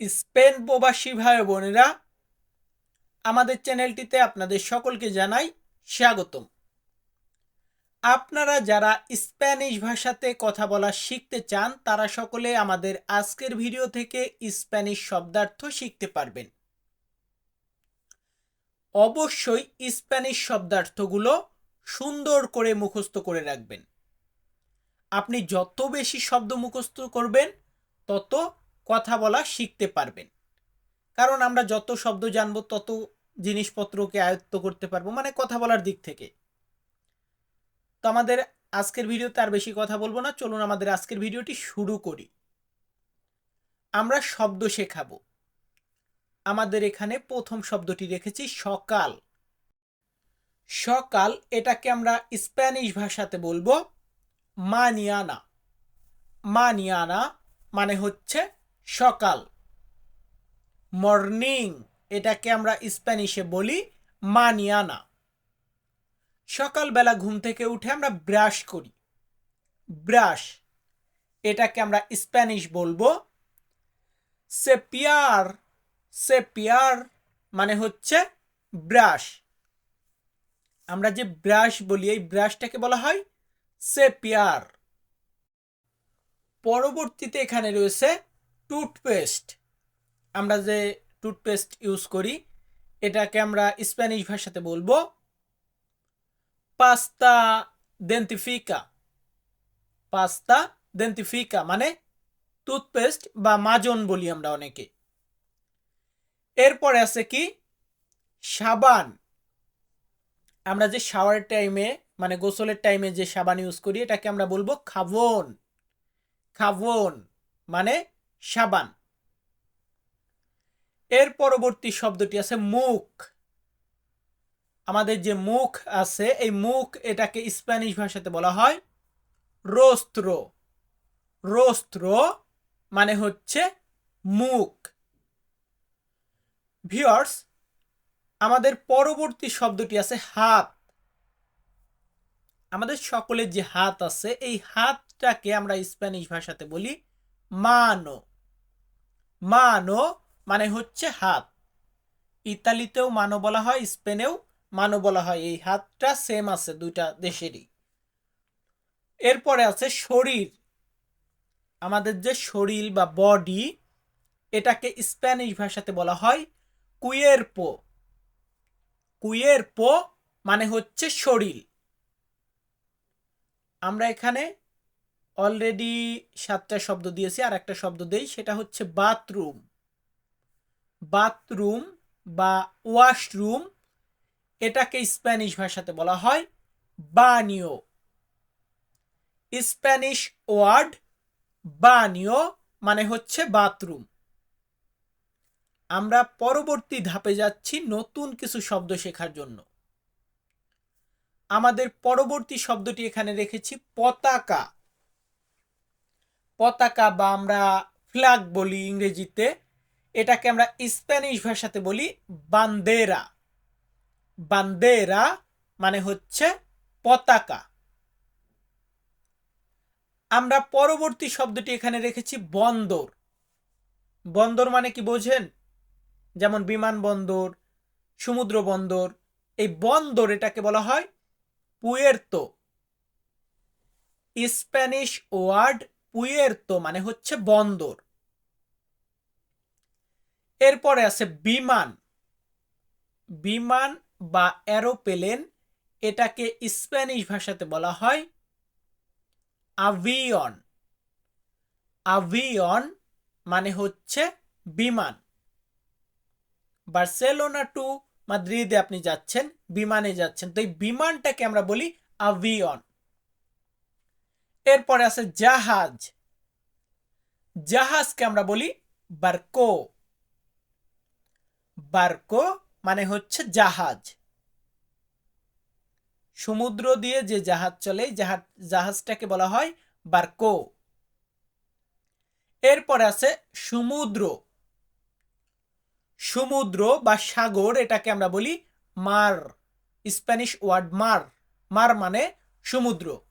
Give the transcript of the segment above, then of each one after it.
Spain প্রবাসী ভাই বোনেরা, আমাদের চ্যানেলটিতে আপনাদের সকলকে জানাই স্বাগতম। আপনারা যারা স্প্যানিশ ভাষাতে কথা বলা শিখতে চান, তারা সকলে আমাদের আজকের ভিডিও থেকে স্প্যানিশ শব্দার্থ শিখতে পারবেন। অবশ্যই স্প্যানিশ শব্দার্থগুলো সুন্দর করে মুখস্থ করে রাখবেন। আপনি যত বেশি শব্দ মুখস্থ করবেন, তত কথা বলা শিখতে পারবেন। কারণ আমরা যত শব্দ জানব, তত জিনিসপত্রকে আয়ত্ত করতে পারব মানে কথা বলার দিক থেকে। তো আমাদের আজকের ভিডিওতে আর বেশি কথা বলব না, চলুন আমাদের আজকের ভিডিওটি শুরু করি। আমরা শব্দ শেখাবো। আমাদের এখানে প্রথম শব্দটি রেখেছি, সকাল। সকাল, এটাকে আমরা স্প্যানিশ ভাষাতে বলব মানিয়ানা। মানিয়ানা মানে হচ্ছে সকাল। মর্নিং, এটাকে আমরা স্প্যানিশে বলি মানিয়ানা। সকালবেলা ঘুম থেকে উঠে আমরা ব্রাশ করি। ব্রাশ, এটাকে আমরা স্প্যানিশ বলব সেপিয়ার। সেপিয়ার মানে হচ্ছে ব্রাশ। আমরা যে ব্রাশ বলি, এই ব্রাশটাকে বলা হয় সেপিয়ার। পরবর্তীতে এখানে রয়েছে টুথপেস্ট আমরা যে টুথপেস্ট ইউজ করি, এটাকে আমরা স্প্যানিশ ভাষাতে বলব পাস্তা দেন্টিফিকা পাস্তা দেন্টিফিকা মানে টুথপেস্ট বা মাজন বলি আমরা অনেকে। এরপরে আছে কি? সাবান। আমরা যে শাওয়ার টাইমে মানে গোসলের টাইমে যে সাবান ইউজ করি, এটাকে আমরা বলব খাবন। খাবন মানে সাবান। এর পরবর্তী শব্দটি আছে মুখ। আমাদের যে মুখ আছে, এই মুখ এটাকে স্প্যানিশ ভাষাতে বলা হয় রোস্ত্র। রোস্ত্র মানে হচ্ছে মুখ। ভিওর্স আমাদের পরবর্তী শব্দটি আছে হাত। আমাদের সকলের যে হাত আছে, এই হাতটাকে আমরা স্প্যানিশ ভাষাতে বলি মানো। মানো মানে হচ্ছে হাত। ইতালিতেও মানো বলা হয়, স্পেনেও মানো বলা হয়। এই হাতটা সেম আছে দুইটা দেশেরই। এরপরে আছে শরীর। আমাদের যে শরীর বা বডি এটাকে স্প্যানিশ ভাষাতে বলা হয় কুয়েরপো কুয়েরপো মানে হচ্ছে শরীর। আমরা এখানে অলরেডি সাতটা শব্দ দিয়েছি আর একটা শব্দ দেই, সেটা হচ্ছে বাথরুম বাথরুম বা ওয়াশরুম এটাকে স্প্যানিশ ভাষাতে বলা হয় বানিও। স্প্যানিশ ওয়ার্ড বানিও মানে হচ্ছে বাথরুম আমরা পরবর্তী ধাপে যাচ্ছি নতুন কিছু শব্দ শেখার জন্য। আমাদের পরবর্তী শব্দটি এখানে রেখেছি পতাকা। পতাকা বা আমরা ফ্ল্যাগ বলি ইংরেজিতে, এটাকে আমরা স্প্যানিশ ভাষাতে বলি বান্দেরা বান্দেরা মানে হচ্ছে পতাকা। আমরা পরবর্তী শব্দটি এখানে রেখেছি বন্দর। বন্দর মানে কি বোঝেন? যেমন বিমানবন্দর সমুদ্র বন্দর, এই বন্দর এটাকে বলা হয় পুয়ের্তো। স্প্যানিশ ওয়ার্ড পুয়ের্তো মানে হচ্ছে বন্দর। এরপরে আছে বিমান। বিমান বা অ্যারোপ্লেন এটাকে স্প্যানিশ ভাষাতে বলা হয় আভিয়ন আভিয়ন মানে হচ্ছে বিমান। বার্সেলোনা টু মাদ্রিদে আপনি যাচ্ছেন, বিমানে যাচ্ছেন। তো এই বিমানটাকে আমরা বলি আভিয়ন এরপরে আছে জাহাজ। জাহাজকে আমরা বলি বার্কো। বার্কো মানে হচ্ছে জাহাজ। সমুদ্র দিয়ে যে জাহাজ চলে জাহাজ, জাহাজটাকে বলা হয় বার্কো। এরপরে আছে সমুদ্র। সমুদ্র বা সাগর এটাকে আমরা বলি মার, স্প্যানিশ ওয়ার্ড মার। মার মানে সমুদ্র।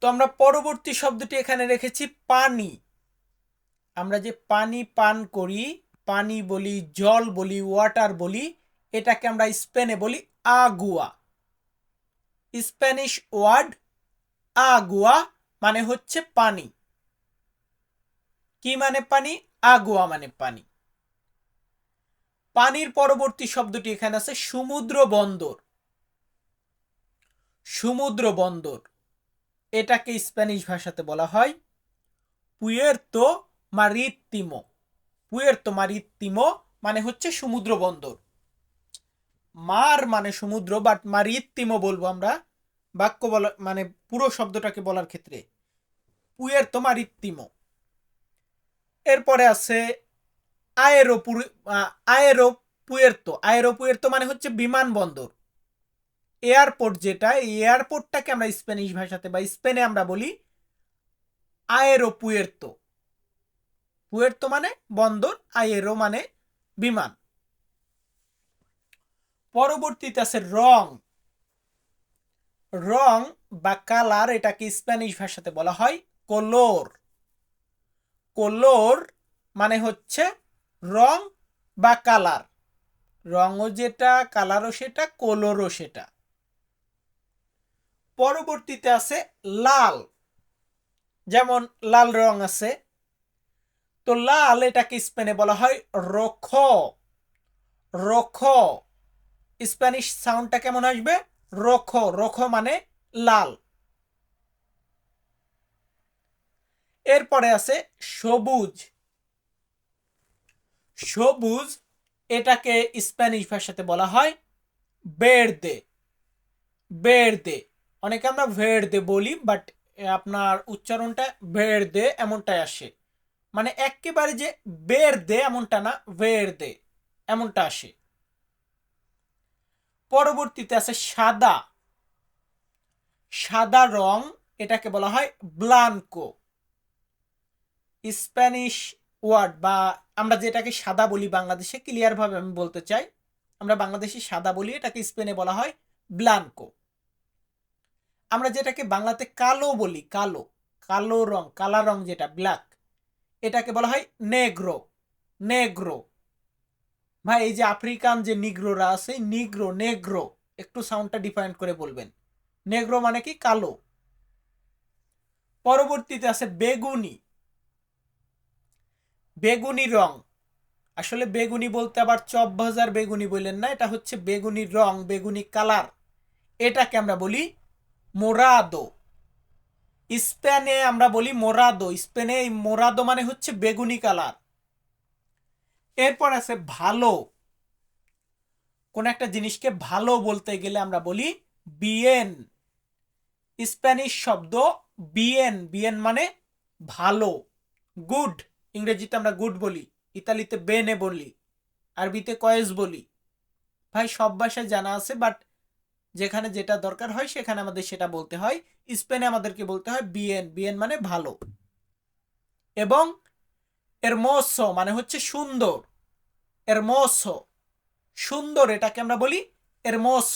তো আমরা পরবর্তী শব্দটি এখানে রেখেছি পানি। আমরা যে পানি পান করি, পানি বলি, জল বলি ওয়াটার বলি, এটাকে আমরা স্পেনে বলি আগুয়া। স্প্যানিশ ওয়ার্ড আগুয়া মানে হচ্ছে পানি। কি মানে পানি? আগুয়া মানে পানি। পানির পরবর্তী শব্দটি এখানে আছে, সমুদ্র বন্দর। সমুদ্র বন্দর। এটাকে স্প্যানিশ ভাষাতে বলা হয় পুয়ের্তো মারিত্তিমো পুয়ের্তো মারিত্তিমো মানে হচ্ছে সমুদ্র বন্দর। মার মানে সমুদ্র বাট মারিত্তিমো বলব আমরা। বাক্য বলা মানে পুরো শব্দটাকে বলার ক্ষেত্রে। পুয়ের্তো মারিত্তিমো এরপরে আছে আয়েরো পুয়ের্তো আয়েরো পুয়ের্তো মানে হচ্ছে বিমানবন্দর। এয়ারপোর্ট যেটা, এই এয়ারপোর্টটাকে আমরা স্প্যানিশ ভাষাতে বা স্পেনে আমরা বলি আয়েরো পুয়ের্তো পুয়ের্তো মানে বন্দর আয়েরো মানে বিমান। পরবর্তীতে আছে রং। রং বা কালার এটাকে স্প্যানিশ ভাষাতে বলা হয় কোলোর কোলোর মানে হচ্ছে রং বা কালার রঙও যেটা কালারও সেটা কোলোরও সেটা। পরবর্তীতে আছে লাল। যেমন লাল রং আছে। তো লাল এটাকে স্পেনে বলা হয় রখ। রখ। স্প্যানিশ সাউন্ডটা কেমন আসবে? রখ। রখ মানে লাল। এরপরে আছে সবুজ। সবুজ এটাকে স্প্যানিশ ভাষাতে বলা হয় বেরদে বেরদে অনেকে আমরা ভেরদে বলি বাট আপনার উচ্চারণটা ভেরদে এমনটাই আসে। মানে একেবারে যে বের দে এমনটা না বের দে এমনটা আসে। পরবর্তীতে আছে সাদা। সাদা রং এটাকে বলা হয় ব্লানকো। স্প্যানিশ ওয়ার্ড বা আমরা যেটাকে সাদা বলি বাংলাদেশে, ক্লিয়ারভাবে আমি বলতে চাই, আমরা বাংলাদেশে সাদা বলি, এটাকে স্পেনে বলা হয় ব্লানকো। আমরা যেটাকে বাংলাতে কালো বলি, কালো কালো রং, কালা রং যেটা ব্ল্যাক এটাকে বলা হয় নেগ্রো নেগ্রো ভাই, এই যে আফ্রিকান যে নিগ্রোরা আছে, নিগ্রো নেগ্রো একটু সাউন্ডটা ডিফাইন করে বলবেন। নেগ্রো মানে কি? কালো। পরবর্তীতে আছে বেগুনি। বেগুনি রং। আসলে বেগুনি বলতে আবার চপ ভাজার বেগুনি বললেন না, এটা হচ্ছে বেগুনি রং, বেগুনি কালার এটাকে আমরা বলি মোরাদো। স্পেনে আমরা বলি মোরাদো। স্পেনে এই মোরাদো মানে হচ্ছে বেগুনি কালার। এরপর আছে ভালো। কোন একটা জিনিসকে ভালো বলতে গেলে আমরা বলি বিয়েন। স্প্যানিশ শব্দ বিয়েন। বিয়েন মানে ভালো। গুড। ইংরেজিতে আমরা গুড বলি। ইতালিতে বেনে বলি। আরবিতে কয়েস বলি। ভাই, সব ভাষায় জানা আছে, বাট যেখানে যেটা দরকার হয়, সেখানে আমাদের সেটা বলতে হয়। স্পেনে আমাদেরকে বলতে হয় বিএন। বিএন মানে ভালো। এবং এর এরমোস মানে হচ্ছে সুন্দর। এর এরমোস। সুন্দর এটাকে আমরা বলি এর এরমোস।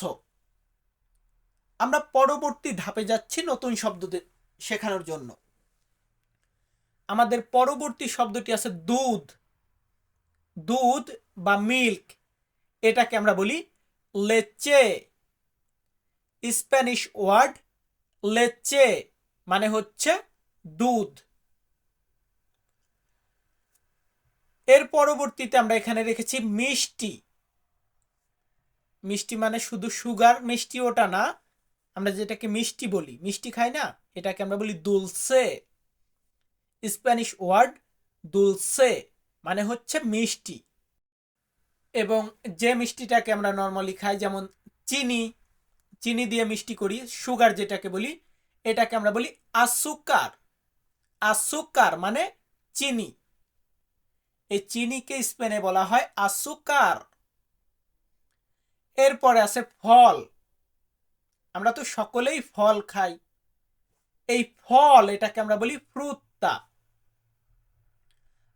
আমরা পরবর্তী ধাপে যাচ্ছি নতুন শব্দ শেখানোর জন্য। আমাদের পরবর্তী শব্দটি আছে দুধ। দুধ বা মিল্ক। এটাকে আমরা বলি লেচে। স্প্যানিশ ওয়ার্ড লেচে মানে হচ্ছে দুধ। এর পরবর্তীতে আমরা এখানে রেখেছি মিষ্টি। মিষ্টি মানে শুধু সুগার মিষ্টি ওটা না, আমরা যেটাকে মিষ্টি বলি, মিষ্টি খাই না, এটাকে আমরা বলি দুলসে স্প্যানিশ ওয়ার্ড দুলসে মানে হচ্ছে মিষ্টি। এবং যে মিষ্টিটাকে আমরা নর্মালি খাই, যেমন চিনি চিনি দিয়ে মিষ্টি করি সুগার যেটাকে বলি, এটাকে আমরা বলি আসুকার আসুকার মানে চিনি। এই চিনিকে স্পেনে বলা হয় আসুকার এরপরে আছে ফল। আমরা তো সকলেই ফল খাই। এই ফল, এটাকে আমরা বলি ফ্রুত্তা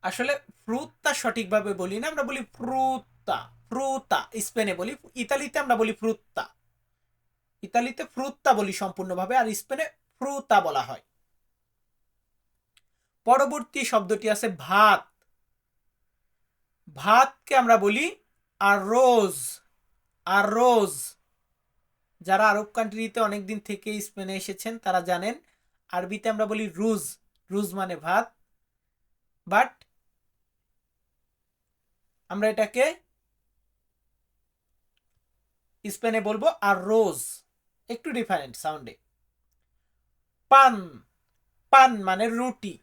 আসলে ফ্রুত্তা সঠিকভাবে বলি না, আমরা বলি ফ্রুত্তা ফ্রুতা স্পেনে বলি, ইতালিতে আমরা বলি ফ্রুত্তা ইতালিতে ফ্রুত্তা বলি সম্পূর্ণভাবে, আর স্পেনে ফ্রুতা বলা হয়। পরবর্তী শব্দটি আছে ভাত। ভাতকে আমরা বলি আর রোজ আর রোজ যারা আরব কান্ট্রিতে অনেকদিন থেকে স্পেনে এসেছেন, তারা জানেন, আরবিতে আমরা বলি রুজ। রুজ মানে ভাত। বাট আমরা এটাকে স্পেনে বলব আর রোজ একটু ডিফারেন্ট সাউন্ডে পান পান মানে রুটি।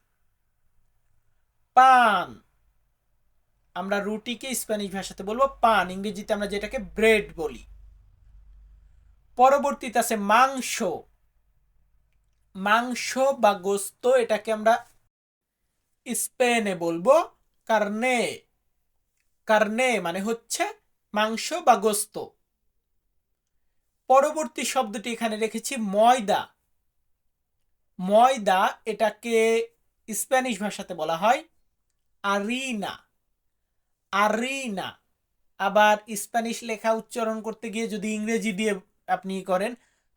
পান, আমরা রুটিকে স্প্যানিশ ভাষাতে বলব পান, ইংরেজিতে আমরা যেটাকে ব্রেড বলি। পরবর্তীতে আছে মাংস। মাংস বা গোস্ত এটাকে আমরা স্পেনে বলব কার্নে কার্নে মানে হচ্ছে মাংস বা গোস্ত। পরবর্তী শব্দটি এখানে রেখেছি ময়দা। ময়দা এটাকে স্প্যানিশ ভাষাতে বলা হয় আরিনা। আরিনা। আবার স্প্যানিশ লেখা উচ্চারণ করতে গিয়ে যদি ইংরেজি দিয়ে আপনি করেন,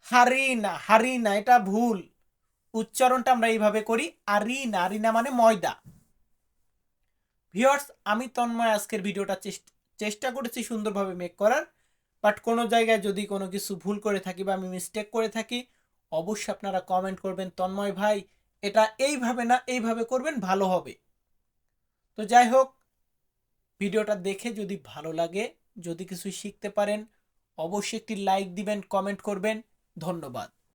হারিনা হারিনা এটা ভুল। উচ্চারণটা আমরা এইভাবে করি, আরিনা। আরিনা মানে ময়দা। ভিওর্স আমি তন্ময় আজকের ভিডিওটা চেষ্টা করেছি সুন্দরভাবে মেক করার। বাট কোনো জায়গায় যদি কোনো কিছু ভুল করে থাকি বা আমি মিস্টেক করে থাকি, অবশ্যই আপনারা কমেন্ট করবেন, তন্ময় ভাই, এটা এইভাবে না, এইভাবে করবেন, ভালো হবে। তো যাই হোক, ভিডিওটা দেখে যদি ভালো লাগে, যদি কিছু শিখতে পারেন, অবশ্যই একটি লাইক দিবেন কমেন্ট করবেন। ধন্যবাদ।